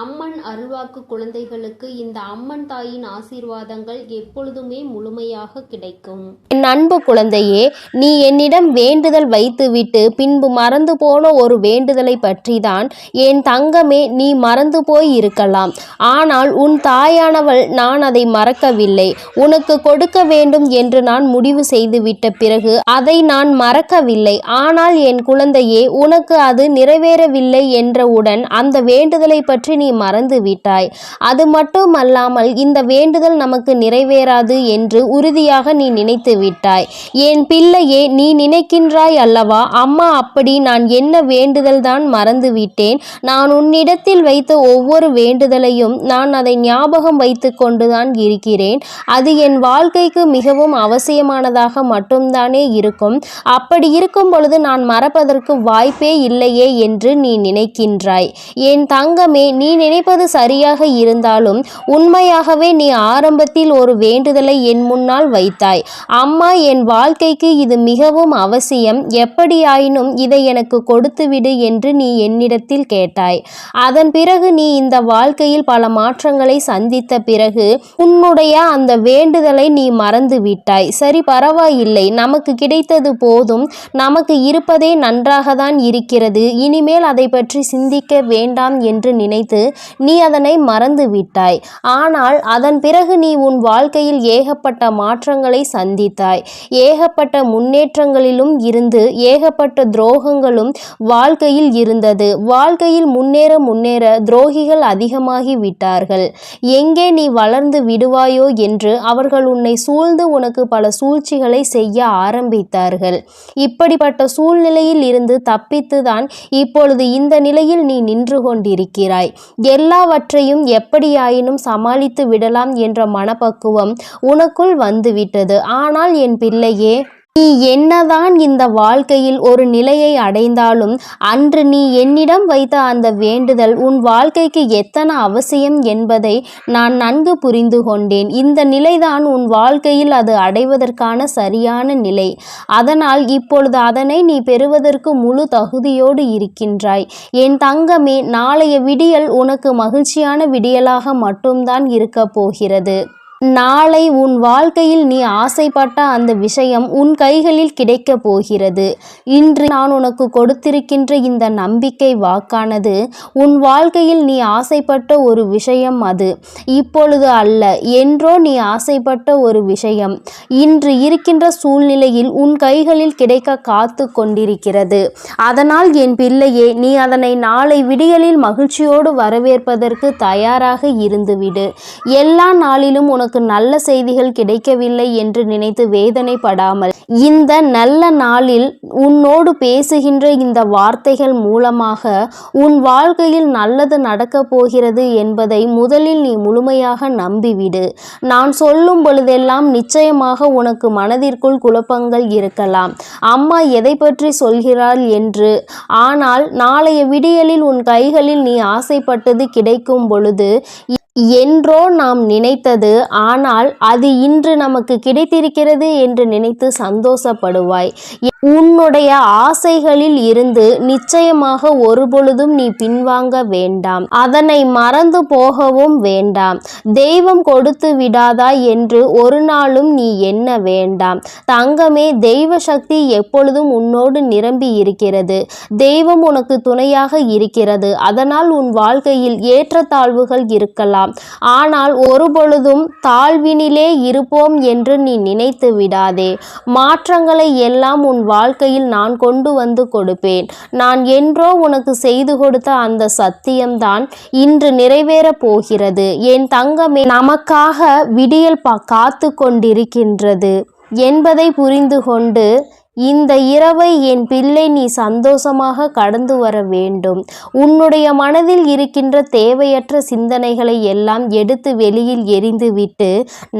அம்மன் அருள்வாக்கு குழந்தைகளுக்கு இந்த அம்மன் தாயின் ஆசீர்வாதங்கள் எப்பொழுதுமே முழுமையாக கிடைக்கும். என் அன்பு குழந்தையே நீ என்னிடம் வேண்டுதல் வைத்துவிட்டு பின்பு மறந்து போன ஒரு வேண்டுதலை பற்றிதான் என் தங்கமே நீ மறந்து போய் இருக்கலாம். ஆனால் உன் தாயானவள் நான் அதை மறக்கவில்லை. உனக்கு கொடுக்க வேண்டும் என்று நான் முடிவு செய்துவிட்ட பிறகு அதை நான் மறக்கவில்லை. ஆனால் என் குழந்தையே உனக்கு அது நிறைவேறவில்லை என்றவுடன் அந்த வேண்டுதலை பற்றி நீ மறந்து விட்டாய். அது மட்டுமல்லாமல் இந்த வேண்டுதல் நமக்கு நிறைவேறாது என்று உறுதியாக நீ நினைத்து விட்டாய். என் பிள்ளையே நீ நினைக்கின்றாய் அல்லவா? அம்மா அப்படி நான் என்ன வேண்டுதல் தான் மறந்து விட்டேன். நான் உன்னிடத்தில் வைத்த ஒவ்வொரு வேண்டுதலையும் நான் அதை ஞாபகம் வைத்து கொண்டுதான் இருக்கிறேன். அது என் வாழ்க்கைக்கு மிகவும் அவசியமானதாக மட்டும்தானே இருக்கும். அப்படி இருக்கும் பொழுது நான் மறப்பதற்கு வாய்ப்பே இல்லையே என்று நீ நினைக்கின்றாய். என் தங்கமே நீ நினைப்பது சரியாக இருந்தாலும் உண்மையாகவே நீ ஆரம்பத்தில் ஒரு வேண்டுதலை என் முன்னால் வைத்தாய். அம்மா என் வாழ்க்கைக்கு இது மிகவும் அவசியம். எப்படியாயினும் இதை எனக்கு கொடுத்துவிடு என்று நீ என்னிடத்தில் கேட்டாய். அதன் பிறகு நீ இந்த வாழ்க்கையில் பல மாற்றங்களை சந்தித்த பிறகு உன்னுடைய அந்த வேண்டுதலை நீ மறந்து விட்டாய். சரி பரவாயில்லை. நமக்கு கிடைத்தது போதும். நமக்கு இருப்பதே நன்றாக தான் இருக்கிறது. இனிமேல் அதை பற்றி சிந்திக்க வேண்டாம் என்று நினைத்து நீ அதனை மறந்து விட்டாய் ஆனால் அதன் பிறகு நீ உன் வாழ்க்கையில் ஏகப்பட்ட மாற்றங்களை சந்தித்தாய். ஏகப்பட்ட முன்னேற்றங்களிலும் இருந்து ஏகப்பட்ட துரோகங்களும் வாழ்க்கையில் இருந்தது. வாழ்க்கையில் முன்னேற முன்னேற துரோகிகள் அதிகமாகி விட்டார்கள். எங்கே நீ வளர்ந்து விடுவாயோ என்று அவர்கள் உன்னை சூழ்ந்து உனக்கு பல சூழ்ச்சிகளை செய்ய ஆரம்பித்தார்கள். இப்படிப்பட்ட சூழ்நிலையில் இருந்து தப்பித்துதான் இப்பொழுது இந்த நிலையில் நீ நின்று கொண்டிருக்கிறாய். எல்லாவற்றையும் எப்படியாயினும் சமாளித்து விடலாம் என்ற மனப்பக்குவம் உனக்குள் வந்துவிட்டது. ஆனால் என் பிள்ளையே நீ என்னதான் இந்த வாழ்க்கையில் ஒரு நிலையை அடைந்தாலும் அன்று நீ என்னிடம் வைத்த அந்த வேண்டுதல் உன் வாழ்க்கைக்கு எத்தனை அவசியம் என்பதை நான் நன்கு புரிந்து கொண்டேன். இந்த நிலைதான் உன் வாழ்க்கையில் அது அடைவதற்கான சரியான நிலை. அதனால் இப்பொழுது அதனை நீ பெறுவதற்கு முழு தகுதியோடு இருக்கின்றாய். என் தங்கமே நாளைய விடியல் உனக்கு மகிழ்ச்சியான விடியலாக மட்டும்தான் இருக்கப் போகிறது. நாளை உன் வாழ்க்கையில் நீ ஆசைப்பட்ட அந்த விஷயம் உன் கைகளில் கிடைக்கப் போகிறது. இன்று நான் உனக்கு கொடுத்திருக்கின்ற இந்த நம்பிக்கை வாக்கானது உன் வாழ்க்கையில் நீ ஆசைப்பட்ட ஒரு விஷயம் அது. இப்பொழுது அல்ல என்றோ நீ ஆசைப்பட்ட ஒரு விஷயம். இன்று இருக்கின்ற சூழ்நிலையில் உன் கைகளில் கிடைக்க காத்து கொண்டிருக்கிறது. அதனால் என் பிள்ளையே நீ அதனை நாளை விடியலில் மகிழ்ச்சியோடு வரவேற்பதற்கு தயாராக இருந்துவிடு. எல்லா நாளிலும் உனக்கு நல்ல செய்திகள் கிடைக்கவில்லை என்று நினைத்து வேதனைப்படாமல் இந்த நல்ல நாளில் உன்னோடு பேசுகின்ற இந்த வார்த்தைகள் மூலமாக உன் வாழ்க்கையில் நல்லது நடக்கப் போகிறது என்பதை முதலில் நீ முழுமையாக நம்பிவிடு. நான் சொல்லும் பொழுதெல்லாம் நிச்சயமாக உனக்கு மனதிற்குள் குழப்பங்கள் இருக்கலாம். அம்மா எதை பற்றி சொல்கிறாள் என்று ஆனால் நாளைய விடியலில் உன் கைகளில் நீ ஆசைப்பட்டது கிடைக்கும் பொழுது என்றோ நாம் நினைத்தது ஆனால் அது இன்று நமக்கு கிடைத்திருக்கிறது என்று நினைத்து சந்தோஷப்படுவாய். உன்னுடைய ஆசைகளில் இருந்து நிச்சயமாக ஒருபொழுதும் நீ பின்வாங்க வேண்டாம். அதனை மறந்து போகவும் வேண்டாம். தெய்வம் கொடுத்து விடாதா என்று ஒரு நாளும் நீ எண்ண வேண்டாம். தங்கமே தெய்வ சக்தி எப்பொழுதும் உன்னோடு நிரம்பி இருக்கிறது. தெய்வம் உனக்கு துணையாக இருக்கிறது. அதனால் உன் வாழ்க்கையில் ஏற்றத்தாழ்வுகள் இருக்கலாம். ஆனால் ஒருபொழுதும் தாழ்வினிலே இருப்போம் என்று நீ நினைத்து விடாதே. மாற்றங்களை எல்லாம் உன் வாழ்க்கையில் நான் கொண்டு வந்து கொடுப்பேன். நான் என்றோ உனக்கு செய்து கொடுத்த அந்த சத்தியம்தான் இன்று நிறைவேற போகிறது. என் தங்கமே நமக்காக விடியல் பா காத்து கொண்டிருக்கின்றது. என்பதை புரிந்து கொண்டு இந்த இரவை என் பிள்ளை நீ சந்தோஷமாக கடந்து வர வேண்டும். உன்னுடைய மனதில் இருக்கின்ற தேவையற்ற சிந்தனைகளை எல்லாம் எடுத்து வெளியில் எறிந்துவிட்டு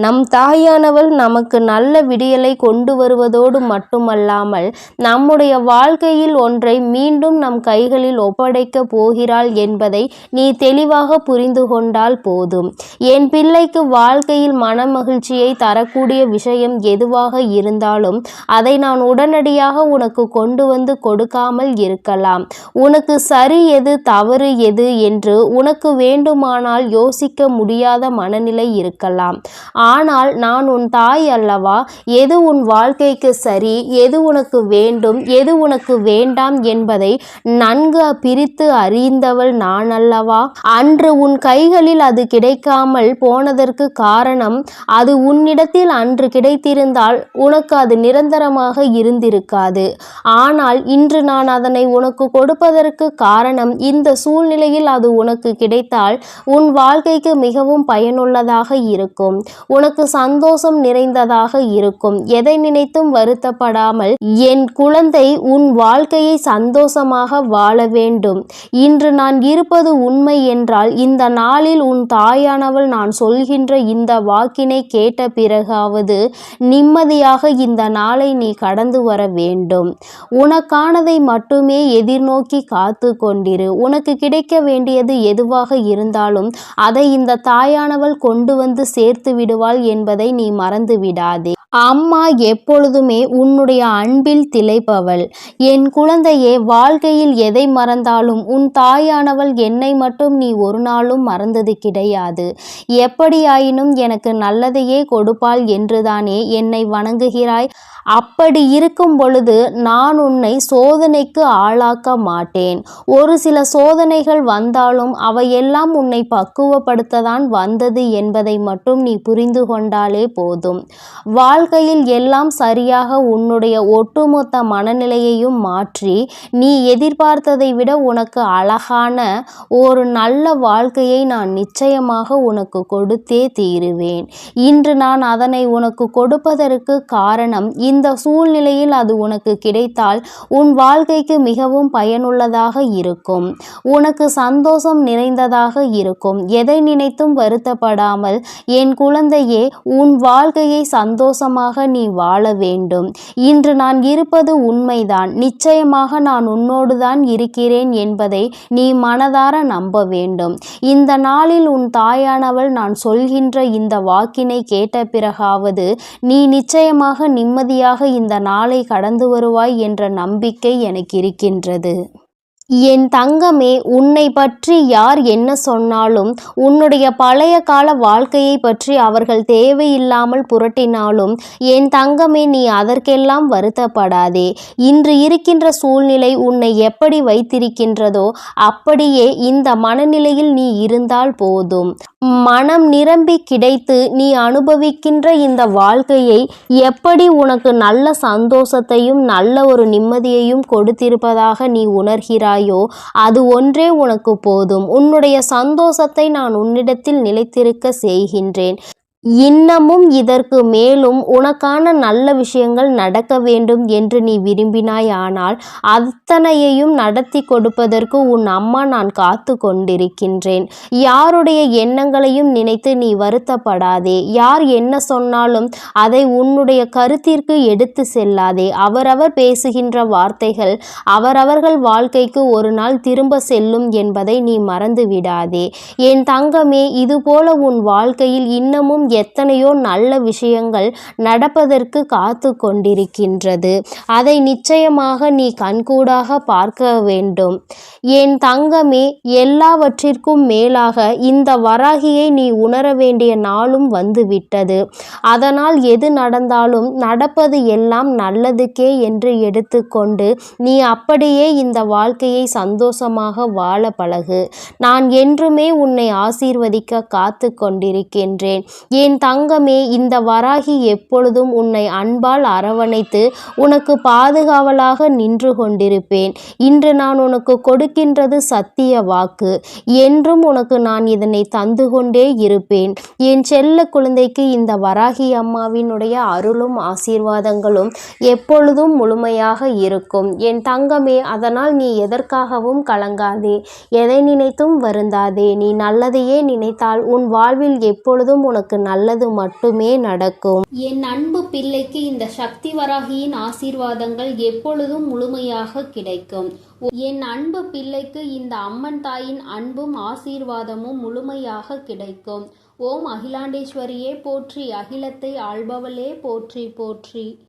நம் தாயானவள் நமக்கு நல்ல விடியலை கொண்டு வருவதோடு மட்டுமல்லாமல் நம்முடைய வாழ்க்கையில் ஒன்றை மீண்டும் நம் கைகளில் ஒப்படைக்கப் போகிறாள் என்பதை நீ தெளிவாக புரிந்து கொண்டால் போதும். என் பிள்ளைக்கு வாழ்க்கையில் மனமகிழ்ச்சியை தரக்கூடிய விஷயம் எதுவாக இருந்தாலும் அதை நான் உடனடியாக உனக்கு கொண்டு வந்து கொடுக்காமல் இருக்கலாம். உனக்கு சரி எது தவறு எது என்று உனக்கு வேண்டுமானால் யோசிக்க முடியாத மனநிலை இருக்கலாம். ஆனால் நான் உன் தாய் அல்லவா? எது உன் வாழ்க்கைக்கு சரி? எது உனக்கு வேண்டும்? எது உனக்கு வேண்டாம் என்பதை நன்கு பிரித்து அறிந்தவள் நான் அல்லவா? அன்று உன் கைகளில் அது கிடைக்காமல் போனதற்கு காரணம் அது உன்னிடத்தில் அன்று கிடைத்திருந்தால் உனக்கு அது நிரந்தரமாக இருந்து இருந்திருக்காது. ஆனால் இன்று நான் அதனை உனக்கு கொடுப்பதற்கு காரணம் இந்த சூழ்நிலையில் அது உனக்கு கிடைத்தால் உன் வாழ்க்கைக்கு மிகவும் பயனுள்ளதாக இருக்கும். உனக்கு சந்தோஷம் நிறைந்ததாக இருக்கும். எதை நினைத்தும் வருத்தப்படாமல் என் குழந்தை உன் வாழ்க்கையை சந்தோஷமாக வாழ வேண்டும். இன்று நான் இருப்பது உண்மை என்றால் இந்த நாளில் உன் தாயானவள் நான் சொல்கின்ற இந்த வாக்கினை கேட்ட பிறகாவது நிம்மதியாக இந்த நாளை நீ கடந்து வர வேண்டும். உனக்கானதை மட்டுமே எதிர்நோக்கி காத்து கொண்டிரு. உனக்கு கிடைக்க வேண்டியது எதுவாக இருந்தாலும் அதை இந்த தாயானவள் கொண்டு வந்து சேர்த்து விடுவாள் என்பதை நீ மறந்து விடாதே அம்மா எப்பொழுதுமே உன்னுடைய அன்பில் திளைப்பவள். என் குழந்தையே வாழ்க்கையில் எதை மறந்தாலும் உன் தாயானவள் என்னை மட்டும் நீ ஒரு நாளும் மறந்தது கிடையாது. எப்படியாயினும் எனக்கு நல்லதையே கொடுப்பாள் என்றுதானே என்னை வணங்குகிறாய். அப்படி இருக்கும் பொழுது நான் உன்னை சோதனைக்கு ஆளாக்க மாட்டேன். ஒரு சில சோதனைகள் வந்தாலும் அவையெல்லாம் உன்னை பக்குவப்படுத்ததான் வந்தது என்பதை மட்டும் நீ புரிந்து கொண்டாலே போதும். வாழ்க்கையில் எல்லாம் சரியாக உன்னுடைய ஒட்டுமொத்த மனநிலையையும் மாற்றி நீ எதிர்பார்த்ததை விட உனக்கு அழகான ஒரு நல்ல வாழ்க்கையை நான் நிச்சயமாக உனக்கு கொடுத்தே தீருவேன். இன்று நான் அதனை உனக்கு கொடுப்பதற்கு காரணம் இந்த சூழ்நிலையில் அது உனக்கு கிடைத்தால் உன் வாழ்க்கைக்கு மிகவும் பயனுள்ளதாக இருக்கும். உனக்கு சந்தோஷம் நிறைந்ததாக இருக்கும். எதை நினைத்தும் வருத்தப்படாமல் என் குழந்தையே உன் வாழ்க்கையை சந்தோஷம் சந்தோஷமாக நீ வாழ வேண்டும். இன்று நான் இருப்பது உண்மைதான். நிச்சயமாக நான் உன்னோடு தான் இருக்கிறேன் என்பதை நீ மனதார நம்ப வேண்டும். இந்த நாளில் உன் தாயானவள் நான் சொல்கின்ற இந்த வாக்கினை கேட்ட பிறகாவது நீ நிச்சயமாக நிம்மதியாக இந்த நாளை கடந்து வருவாய் என்ற நம்பிக்கை எனக்கு இருக்கின்றது. என் தங்கமே உன்னை பற்றி யார் என்ன சொன்னாலும் உன்னுடைய பழைய கால வாழ்க்கையை பற்றி அவர்கள் தேவையில்லாமல் புரட்டினாலும் என் தங்கமே நீ அதற்கெல்லாம் வருத்தப்படாதே. இன்று இருக்கின்ற சூழ்நிலை உன்னை எப்படி வைத்திருக்கின்றதோ அப்படியே இந்த மனநிலையில் நீ இருந்தால் போதும். மனம் நிரம்பி கிடைத்து நீ அனுபவிக்கின்ற இந்த வாழ்க்கையை எப்படி உனக்கு நல்ல சந்தோஷத்தையும் நல்ல ஒரு நிம்மதியையும் கொடுத்திருப்பதாக நீ உணர்கிறாய்? அது ஒன்றே உனக்கு போதும். உன்னுடைய சந்தோஷத்தை நான் உன்னிடத்தில் நிலைத்திருக்க செய்கின்றேன். இன்னமும் இதற்கு மேலும் உனக்கான நல்ல விஷயங்கள் நடக்க வேண்டும் என்று நீ விரும்பினாயானால் அத்தனையையும் நடத்தி கொடுப்பதற்கு உன் அம்மா நான் காத்து கொண்டிருக்கின்றேன். யாருடைய எண்ணங்களையும் நினைத்து நீ வருத்தப்படாதே. யார் என்ன சொன்னாலும் அதை உன்னுடைய கருத்திற்கு எடுத்து செல்லாதே. அவரவர் பேசுகின்ற வார்த்தைகள் அவரவர்கள் வாழ்க்கைக்கு ஒரு நாள் திரும்ப செல்லும் என்பதை நீ மறந்து விடாதே என் தங்கமே இதுபோல உன் வாழ்க்கையில் இன்னமும் எத்தனையோ நல்ல விஷயங்கள் நடப்பதற்கு காத்து கொண்டிருக்கின்றது. அதை நிச்சயமாக நீ கண்கூடாக பார்க்க வேண்டும். என் தங்கமே எல்லாவற்றிற்கும் மேலாக இந்த வராகியை நீ உணர வேண்டிய நாளும் வந்துவிட்டது. அதனால் எது நடந்தாலும் நடப்பது எல்லாம் நல்லதுக்கே என்று எடுத்துக்கொண்டு நீ அப்படியே இந்த வாழ்க்கையை சந்தோஷமாக வாழ பழகு. நான் என்றுமே உன்னை ஆசீர்வதிக்க காத்து கொண்டிருக்கின்றேன். என் தங்கமே இந்த வராகி எப்பொழுதும் உன்னை அன்பால் அரவணைத்து உனக்கு பாதுகாவலாக நின்று கொண்டிருப்பேன். இன்று நான் உனக்கு கொடுக்கின்றது சத்திய வாக்கு. என்றும் உனக்கு நான் இதனை தந்து கொண்டே இருப்பேன். என் செல்ல குழந்தைக்கு இந்த வராகி அம்மாவினுடைய அருளும் ஆசீர்வாதங்களும் எப்பொழுதும் முழுமையாக இருக்கும். என் தங்கமே அதனால் நீ எதற்காகவும் கலங்காதே. எதை நினைத்தும் வருந்தாதே. நீ நல்லதையே நினைத்தால் உன் வாழ்வில் எப்பொழுதும் உனக்கு நல்லது மட்டுமே நடக்கும். என் அன்பு பிள்ளைக்கு இந்த சக்தி வராகியின் ஆசீர்வாதங்கள் எப்பொழுதும் முழுமையாக கிடைக்கும். என் அன்பு பிள்ளைக்கு இந்த அம்மன் தாயின் அன்பும் ஆசீர்வாதமும் முழுமையாக கிடைக்கும். ஓம் அகிலாண்டேஸ்வரியே போற்றி. அகிலத்தை ஆள்பவளே போற்றி போற்றி.